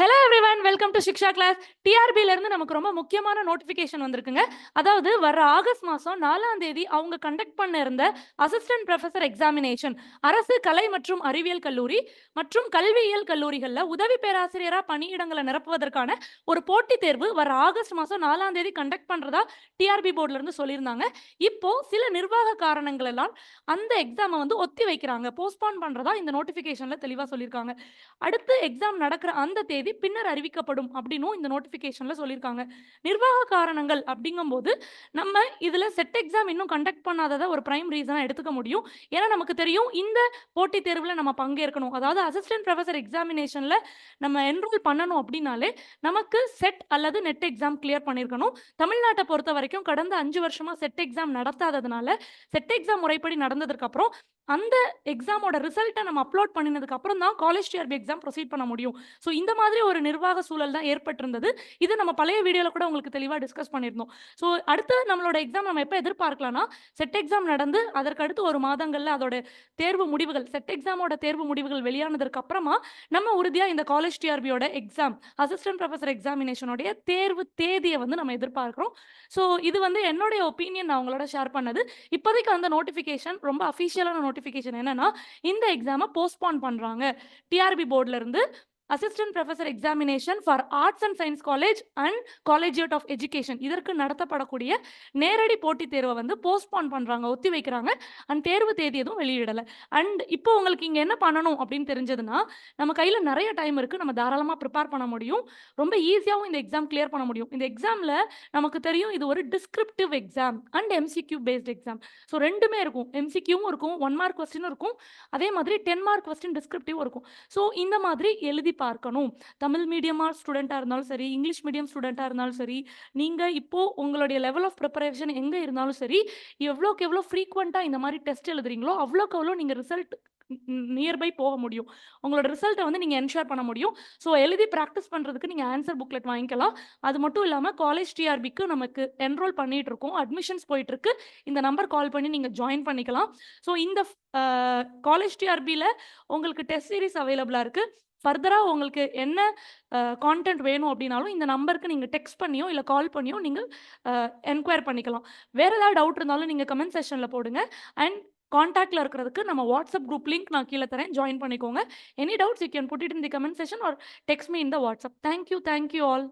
Hello everyone welcome to Shiksha class டிஆர்பில இருந்து நமக்கு ரொம்ப முக்கியமான நோட்டிஃபிகேஷன் வந்திருக்குங்க. அதாவது வர ஆகஸ்ட் மாதம் நாலாம் தேதி அவங்க கண்டக்ட் பண்ண இருந்த அசிஸ்டன்ட் ப்ரொஃபசர் எக்ஸாமினேஷன் அரசு கலை மற்றும் அறிவியல் கல்லூரி மற்றும் கல்வியியல் கல்லூரிகளில் உதவி பேராசிரியராக பணியிடங்களை நிரப்புவதற்கான ஒரு போட்டித் தேர்வு வர ஆகஸ்ட் மாதம் நாலாம் தேதி கண்டக்ட் பண்ணுறதா டிஆர்பி போர்டுல இருந்து சொல்லியிருந்தாங்க. இப்போ சில நிர்வாக காரணங்கள் எல்லாம் அந்த எக்ஸாமை வந்து ஒத்தி வைக்கிறாங்க. போஸ்ட்போன் பண்ணுறதா இந்த நோட்டிஃபிகேஷனில் தெளிவாக சொல்லியிருக்காங்க. அடுத்து எக்ஸாம் நடக்கிற அந்த தேதி பின்னர் அறிவிக்கப்படும் அப்படின்னும் இந்த நோட்டிஃபிகேஷன்ல சொல்லியிருக்காங்க. நிர்வாக காரணங்கள் அப்படிங்கும்போது நம்ம இதுல செட் எக்ஸாம் இன்னும் கண்டக்ட் பண்ணாததை ஒரு பிரைம் ரீசனா எடுத்துக்க முடியும். ஏன்னா நமக்கு தெரியும் இந்த போட்டித் தேர்வில் நம்ம பங்கேற்கணும். அதாவது அசிஸ்டன்ட் ப்ரொஃபசர் எக்ஸாமினேஷன்ல நம்ம என்ரோல் பண்ணணும் அப்படின்னாலே நமக்கு செட் அல்லது நெட் எக்ஸாம் கிளியர் பண்ணியிருக்கணும். தமிழ்நாட்டை பொறுத்த வரைக்கும் கடந்த அஞ்சு வருஷமா செட் எக்ஸாம் நடத்தாததுனால செட் எக்ஸாம் முறைப்படி நடந்ததுக்கு அப்புறம் அந்த எக்ஸாமோட ரிசல்ட்டை நம்ம அப்லோட் பண்ணினதுக்கு அப்புறம் தான் காலேஜ் டிஆர்பி எக்ஸாம் ப்ரொசீட் பண்ண முடியும். ஸோ இந்த மாதிரி ஒரு நிர்வாக சூழல் தான் ஏற்பட்டிருந்தது. இது நம்ம பழைய வீடியோவில் கூட உங்களுக்கு தெளிவாக டிஸ்கஸ் பண்ணியிருந்தோம். ஸோ அடுத்து நம்மளோட எக்ஸாம் நம்ம எப்போ எதிர்பார்க்கலாம்னா செட் எக்ஸாம் நடந்து அதற்கு அடுத்து ஒரு மாதங்களில் அதோட தேர்வு முடிவுகள் செட் எக்ஸாமோட தேர்வு முடிவுகள் வெளியானதற்கு அப்புறமா நம்ம உறுதியாக இந்த காலேஜ் டிஆர்பியோட எக்ஸாம் அசிஸ்டன்ட் ப்ரொஃபஸர் எக்ஸாமினேஷனுடைய தேர்வு தேதியை வந்து நம்ம எதிர்பார்க்குறோம். ஸோ இது வந்து என்னுடைய ஒப்பீனியன் நான் உங்களோட ஷேர் பண்ணது. இப்போதைக்கு அந்த நோட்டிஃபிகேஷன் ரொம்ப அஃபிஷியலான நோட்டிஃபிகேஷன் என்னன்னா இந்த எக்ஸாமை போஸ்ட்போன் பண்ணுறாங்க டிஆர்பி போர்டில் இருந்து assistant professor examination for arts and science college and collegiate of education இதற்கு நடத்தப்படக்கூடிய நேரடி போட்டித் தேர்வை வந்து போஸ்ட்பான் பண்ணுறாங்க ஒத்தி வைக்கிறாங்க. அண்ட் தேர்வு தேதி எதுவும் வெளியிடலை. அண்ட் இப்போ உங்களுக்கு இங்கே என்ன பண்ணணும் அப்படின்னு தெரிஞ்சதுன்னா நம்ம கையில் நிறைய டைம் இருக்குது நம்ம தாராளமாக ப்ரிப்பேர் பண்ண முடியும். ரொம்ப ஈஸியாகவும் இந்த எக்ஸாம் கிளியர் பண்ண முடியும். இந்த எக்ஸாமில் நமக்கு தெரியும் இது ஒரு descriptive exam and M C Q based exam so ரெண்டுமே இருக்கும். எம்சிக்யூவும் இருக்கும். ஒன் மார்க் கொஸ்டினும் இருக்கும். அதே மாதிரி டென் மார்க் கொஸ்டின் டிஸ்கிரிப்டிவும் இருக்கும். ஸோ இந்த மாதிரி எழுதி பார்க்கணும். தமிழ் மீடியமாக ஸ்டூடெண்ட்டாக இருந்தாலும் சரி இங்கிலீஷ் மீடியம் ஸ்டூடெண்ட்டாக இருந்தாலும் சரி நீங்கள் இப்போது உங்களுடைய லெவல் ஆஃப் ப்ரிப்பரேஷன் எங்கே இருந்தாலும் சரி எவ்வளோக்கு எவ்வளோ ஃப்ரீக்வெண்ட்டாக இந்த மாதிரி டெஸ்ட் எழுதுறீங்களோ அவ்வளோக்கு அவ்வளோ நீங்கள் ரிசல்ட் நியர்பை போக முடியும். உங்களோட ரிசல்ட்டை வந்து நீங்கள் என்ஷோர் பண்ண முடியும். ஸோ எழுதி ப்ராக்டிஸ் பண்ணுறதுக்கு நீங்கள் ஆன்சர் புக்லெட் வாங்கிக்கலாம். அது மட்டும் இல்லாமல் காலேஜ் டிஆர்பிக்கு நமக்கு என்ரோல் பண்ணிட்டு இருக்கோம். அட்மிஷன்ஸ் போயிட்டு இருக்கு. இந்த நம்பர் கால் பண்ணி நீங்கள் ஜாயின் பண்ணிக்கலாம். ஸோ இந்த காலேஜ் டிஆர்பியில் உங்களுக்கு டெஸ்ட் சீரிஸ் அவைலபிளாக இருக்குது ஃபர்தராக உங்களுக்கு என்ன கான்டென்ட் வேணும் அப்படின்னாலும் இந்த நம்பருக்கு நீங்கள் டெக்ஸ்ட் பண்ணியோ இல்லை கால் பண்ணியோ நீங்கள் என்கொயர் பண்ணிக்கலாம். வேறு ஏதாவது டவுட் இருந்தாலும் நீங்கள் கமெண்ட் செஷனில் போடுங்க. அண்ட் காண்டாக்டில் இருக்கிறதுக்கு நம்ம வாட்ஸ்அப் குரூப் லிங்க் நான் கீழே தரேன். ஜாயின் பண்ணிக்கோங்க. Any doubts you can put it in the comment session or text me in the WhatsApp thank you thank you all